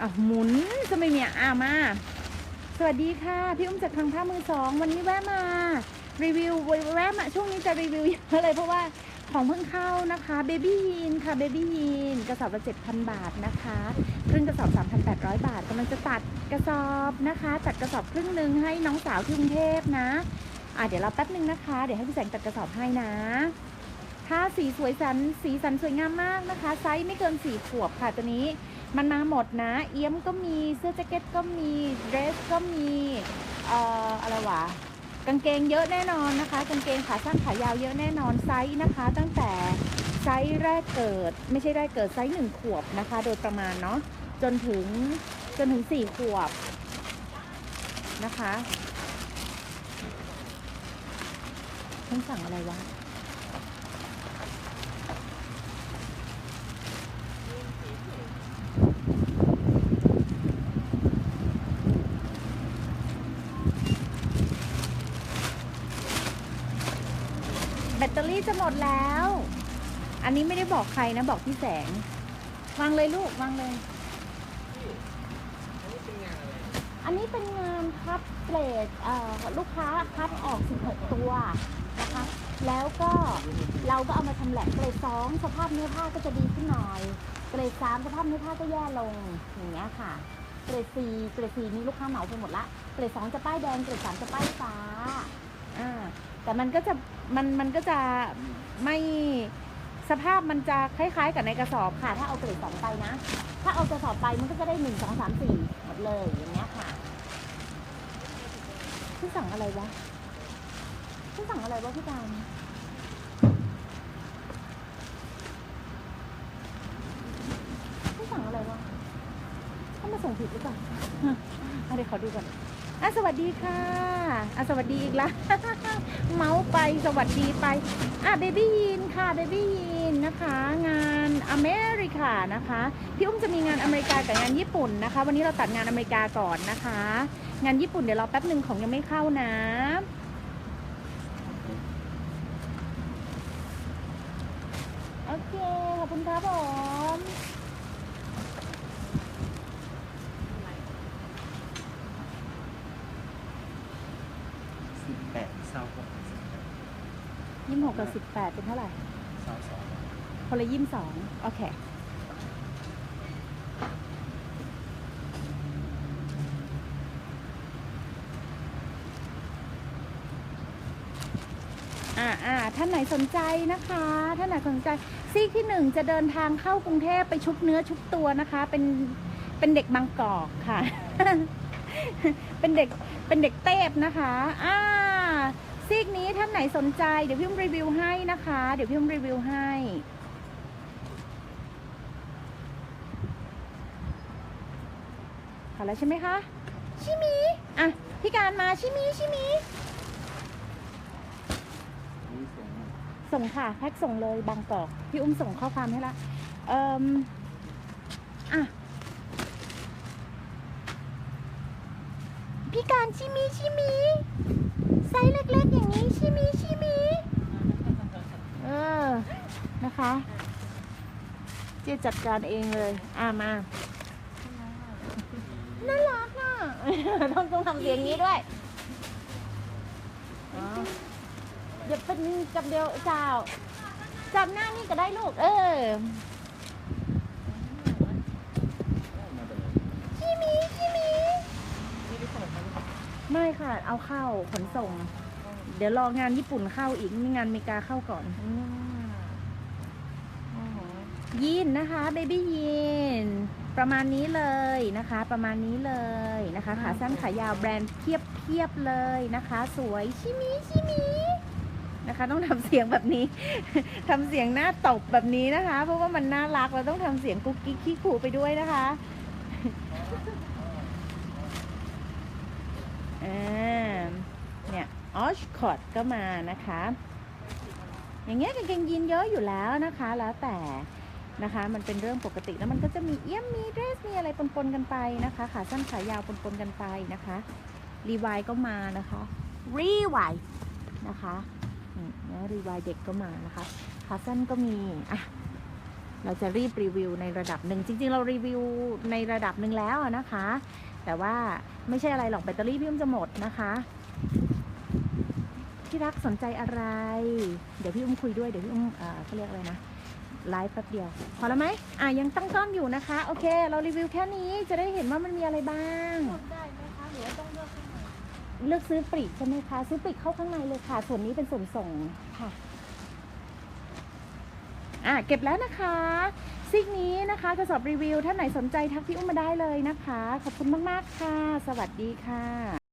อะหมุนจะไม่มีอะมา สวัสดีค่ะ พี่อุ้มจากทางผ้ามือสอง วันนี้แวะมา รีวิวแวะมาช่วงนี้จะรีวิวเยอะเลยเพราะว่าของเพิ่งเข้านะคะเบบี้ยีนค่ะเบบี้ยีนกระสอบละ7,000 บาทนะคะครึ่งกระสอบ 3,800 บาทกำลังจะตัดกระสอบนะคะตัดกระสอบครึ่งหนึ่งให้น้องสาวที่กรุงเทพนะอะเดี๋ยวเราแป๊บนึงนะคะ เดี๋ยวให้พี่แสงตัดกระสอบให้นะ ถ้าสีสวยสันสีสันสวยงามมากนะคะ ไซส์ไม่เกินสี่ขวบค่ะตัวนี้มันมาหมดนะ เอี้ยมก็มีเสื้อแจ็คเก็ตก็มีเดรสก็มีเอ่ออะไรวะกางเกงเยอะแน่นอนนะคะ กางเกงขาสั้นขายาวเยอะแน่นอนไซส์นะคะ ตั้งแต่ไซส์แรกเกิด ไม่ใช่แรกเกิดไซส์หนึ่งขวบนะคะ โดยประมาณเนาะจนถึงจนถึงสี่ขวบนะคะฉันสั่งอะไรวะ ตเตอรี่จะหมดแล้ว อันนี้ไม่ได้บอกใครนะบอกพี่แสง วางเลยลูกวางเลย อันนี้เป็นงานคัดเกรดเอ่อลูกค้าคัดออก 16 ตัวนะคะ แล้วก็เราก็เอามาทำแหลกเกรดสองสภาพเนื้อผ้าก็จะดีขึ้นหน่อย เกรดสามสภาพเนื้อผ้าก็แย่ลงอย่างเงี้ยค่ะเกรดสี่เกรดสี่นี่ลูกค้าเหมาไปหมดละ เกรดสองจะป้ายแดง เกรดสามจะป้ายฟ้า อ่าแต่มันก็จะมันมันก็จะไม่สภาพมันจะคล้าย ๆ กับในกระสอบค่ะ ถ้าเอาเกรดสองไปนะ ถ้าเอากระสอบไปมันก็จะได้หนึ่งสองสามสี่หมดเลยอย่างเงี้ยค่ะพี่สั่งอะไรวะพี่สั่งอะไรวะพี่การพี่สั่งอะไรวะเขามาส่งผิดหรือเปล่าอะเดี๋ยวขอดูก่อน อะสวัสดีค่ะอะสวัสดีอีกละเมาส์ไปสวัสดีไปอะเบบี้ยีนค่ะเบบี้ยีนนะคะ งานอเมริกานะคะพี่อุ้มจะมีงานอเมริกากับงานญี่ปุ่นนะคะ วันนี้เราตัดงานอเมริกาก่อนนะคะ งานญี่ปุ่นเดี๋ยวรอแป๊บหนึ่งของยังไม่เข้านะโอเคขอบคุณครับผม สิบ แปดเศร้าหกสิบแปดยี่สิบหกกับสิบแปดเป็นเท่าไหร่เศร้าสองคนละยี่สิบสองโอเคอ่าอ่าท่านไหนสนใจนะคะ ท่านไหนสนใจซีกที่หนึ่งจะเดินทางเข้ากรุงเทพไปชุบเนื้อชุบตัวนะคะ เป็นเป็นเด็กบางกอกค่ะ เป็นเด็กเป็นเด็กเทพนะคะอ่า ซีกนี้ท่านไหนสนใจเดี๋ยวพี่อุ้มรีวิวให้นะคะ เดี๋ยวพี่อุ้มรีวิวให้พอแล้วใช่ไหมคะ ชิมิอะพี่การมาชิมิชิมิส่งค่ะแพ็คส่งเลยบางกอกพี่อุ้มส่งข้อความให้ละเอ่มอะพี่การชิมิชิมิ ไซส์เล็กๆ อย่างนี้ชิมิชิมิเออ นะคะ เจ๊จัดการเองเลย อะมาน่ารักอะต้องต้องทำเสียงนี้ด้วยอ๋ออย่าเป็นกับเดียวเจ้าจับหน้านี่ก็ได้ลูก เออ มาเป็น ชิมิชิมิไม่ ค่ะ เอาเข้าขนส่ง เดี๋ยวรองานญี่ปุ่นเข้าอีกนี่งานอเมริกาเข้าก่อนยีนนะคะเบบี้ยีนประมาณนี้เลยนะคะ ประมาณนี้เลยนะคะขาสั้นขายาวแบรนด์เทียบเทียบเลยนะคะ สวยชิมิชิมินะคะ ต้องทำเสียงแบบนี้ ทำเสียงหน้าตบแบบนี้นะคะ เพราะว่ามันน่ารักเราต้องทำเสียงกุ๊กกิ๊กขี้ขู่ไปด้วยนะคะอ่า เนี่ยออชคอตก็มานะคะ อย่างเงี้ยกางเกงยีนเยอะอยู่แล้วนะคะ แล้วแต่นะคะ มันเป็นเรื่องปกติแล้วมันก็จะมีเอี้ยมมีเดรสมีอะไรปนๆกันไปนะคะขาสั้นขายาวปนๆกันไปนะคะรีวายก็มานะคะรีวายนะคะนี่รีวายเด็กก็มานะคะขาสั้นก็มีอะเราจะรีบรีวิวในระดับหนึ่งจริง ๆ เรารีวิวในระดับหนึ่งแล้วนะคะ แต่ว่าไม่ใช่อะไรหรอกแบตเตอรี่พี่อุ้มจะหมดนะคะ ที่รักสนใจอะไร เดี๋ยวพี่อุ้มคุยด้วย เดี๋ยวพี่อุ้มเขาเรียกอะไรนะไลฟ์แป๊บเดียว พอแล้วไหมอะยังตั้งกล้องอยู่นะคะ โอเค เรารีวิวแค่นี้จะได้เห็นว่ามันมีอะไรบ้างได้ไหมคะหรือว่าต้องเลือกข้างในเลือกซื้อปลีกใช่ไหมคะ ซื้อปลีกเข้าข้างในเลยค่ะ ส่วนนี้เป็นส่วนส่งค่ะอะเก็บแล้วนะคะซิกนี้นะคะกระสอบรีวิวท่านไหนสนใจทักพี่อุ้มมาได้เลยนะคะ ขอบคุณมาก ๆ ค่ะ สวัสดีค่ะ